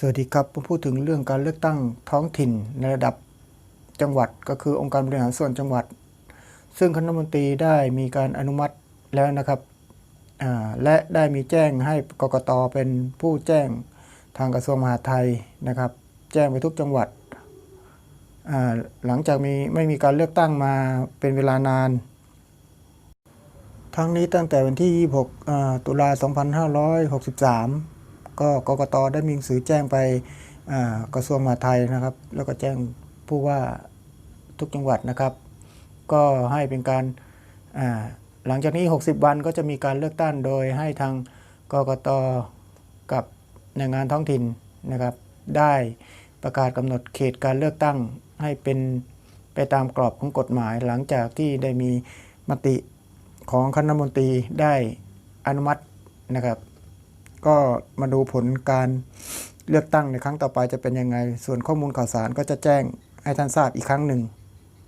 สวัสดีครับผมพูดถึงเรื่องการเลือกตั้งท้องถิ่นในระดับจังหวัดก็คือองค์การบริหารส่วนจังหวัด ซึ่งคณะมนตรีได้มีการอนุมัติแล้วนะครับและได้มีแจ้งให้กกตเป็นผู้แจ้งทางกระทรวงมหาดไทยนะครับ แจ้งไปทุกจังหวัด หลังจากมีไม่มีการเลือกตั้งมาเป็นเวลานาน ทั้งนี้ตั้งแต่วันที่ 26 ตุลา 2563 ก็กกตได้มีหนังสือแจ้งไปกระทรวงมหาดไทยนะครับ แล้วก็แจ้งผู้ว่าทุกจังหวัดนะครับ ก็ให้เป็นการหลังจากนี้ 60 วันก็จะมีการเลือกตั้งโดยให้ทางกกตกับหน่วยงานท้องถิ่นนะครับ ได้ประกาศกำหนดเขตการเลือกตั้งให้เป็นไปตามกรอบของกฎหมาย หลังจากที่ได้มีมติของคณะมนตรีได้อนุมัตินะครับ ก็มาดูผลการเลือกตั้งในครั้งต่อไปจะเป็นยังไง ส่วนข้อมูลข่าวสารก็จะแจ้งให้ท่านทราบอีกครั้งหนึ่ง